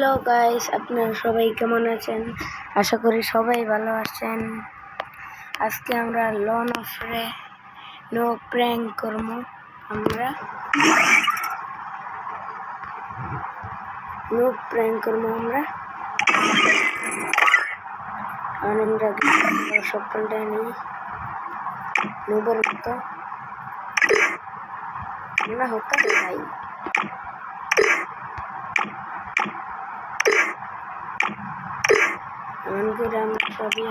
Hello guys আপনারা সবাই কেমন আছেন? আশা করি সবাই ভালো আছেন। আজকে আমরা লন অফরে নো প্র্যাঙ্ক করব। আমরা নো প্র্যাঙ্ক করব আমরা। আমরা সকালটা নিই। নোবের মতো আমরা হতে ভাই এমন আমরা সবই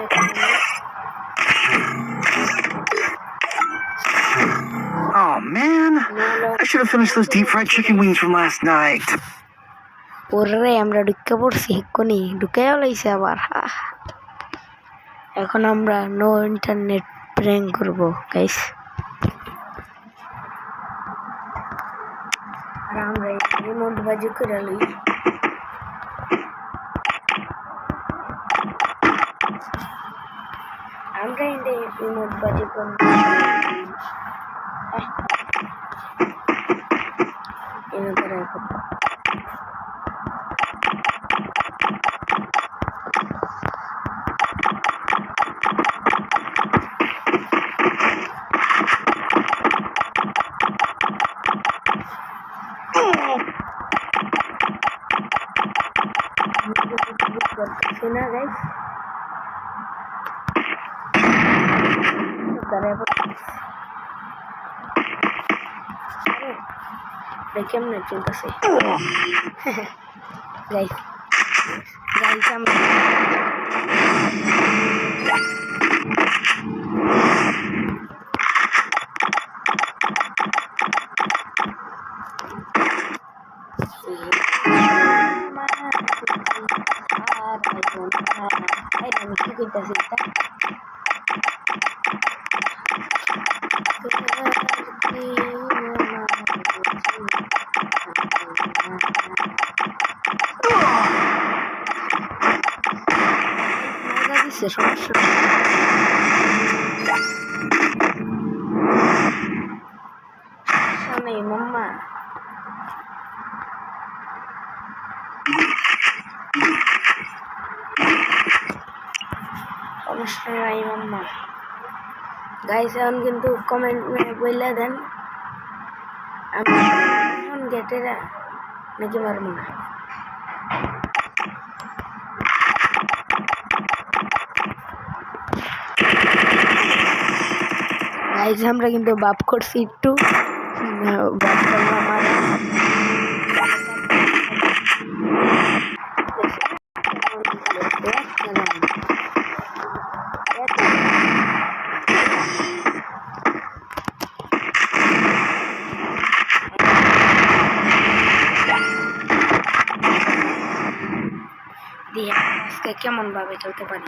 Oh man, I should have finished those deep fried chicken wings from last night. ওরে আমরা ঢুকে পড়ছি এক্ষুনি। ঢুকে লাইছে আবার। এখন আমরা নো ইন্টারনেট প্র্যাঙ্ক করব গাইস আর আমরা রিমোট বাজি করে লই। আমরা এই রিমোট বাজি করব कर रहे हैं देखिए हमने चिंता से गाइस गाइस हम I don't know if you could do that. নেই। সমস্যা নেই মাম্মা নাই কিন্তু কমেন্ট বললে দেন আমি এখন নাকি না গাইস আমরা কিন্তু বাপ করছি একটু। বাপ করলাম দিয়ে আজকে কেমন ভাবে খেলতে পারি?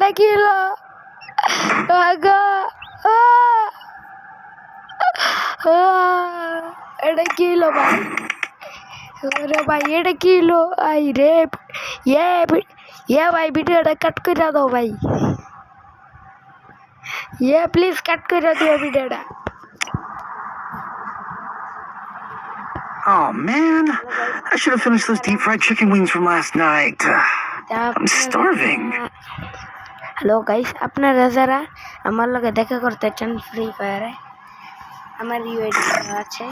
கிடைக்கல கிடைக்கல பாய் अरे भाई ये किलो आई रे ये ये भाई वीडियो कट कर दो भाई ये प्लीज कट कर दो Oh man, I should have finished those deep fried chicken wings from last night. I'm starving. Hello guys আপনারা যারা আমার লগে দেখা করতে চান ফ্রি ফায়ারে আমার ইউআইডি দেওয়া আছে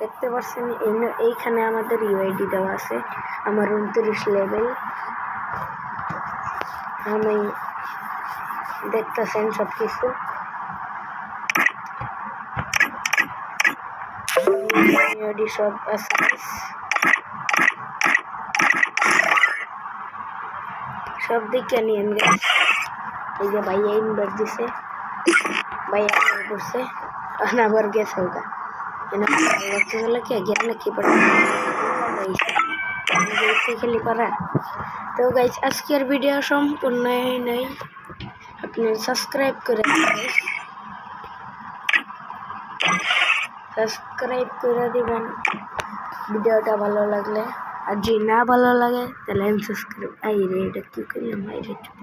দেখতে পাচ্ছেন এইখানে আমাদের ইউআইডি দেওয়া আছে আমার উনত্রিশ লেভেল আমি দেখতেছেন সব কিছু সব আছে guys। সব দিকে নিয়ে guys। এই যে ভাইয়া ইনভার্ট দিছে ভাইয়া ইনভার্ট করছে আবার গেছে ওটা এনে লক্ষ্য করলে কি জ্ঞান কি পড়ে খেলি পারা তো গাইজ আজকের ভিডিও সম্পূর্ণ নেই আপনি সাবস্ক্রাইব করে সাবস্ক্রাইব করে দিবেন ভিডিওটা ভালো লাগলে আর যদি না ভালো লাগে, তাহলে আনসাবস্ক্রাইব আই রে, এটা কী করলাম? আই রে চুপ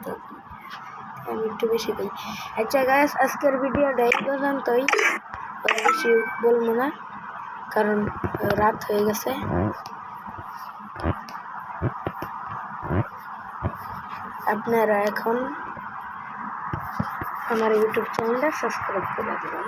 আমি একটু বেশি করি। আচ্ছা গাছ আজকের ভিডিওটা পর্যন্তই। বেশি বলব না, কারণ রাত হয়ে গেছে। আপনারা এখন আমার ইউটিউব চ্যানেলটা সাবস্ক্রাইব করে দেবেন।